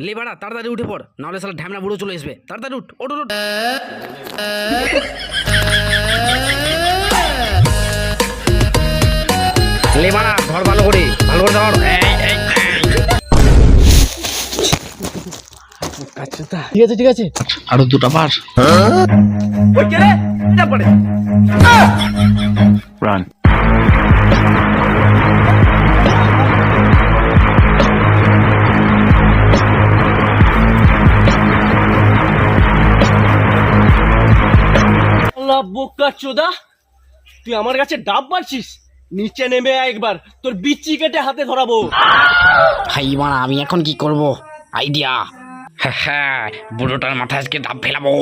লে বাড়া তাড়াতাড়ি উঠে পড় নাহলে সালা ঢ্যামনা বুড়ো চলে আসবে। তাড়াতাড়ি উঠ ওঠ ওঠ, লে বাড়া ধর ভালো করে ভালো করে ধর। ঠিক আছে ঠিক আছে। আরও দুটা বার। ওই আল্লাহ বোকা চোদা। তুই আমার কাছে ডাব মারছিস? নিচে নেমে আয় একবার। তোর বিচি কেটে হাতে ধরাবো। ভাই বাড়া আমি এখন কি করব? আইডিয়া হ্যাঁ হ্যাঁ বুড়োটার মাথায় আজকে ডাব ফেলাবো।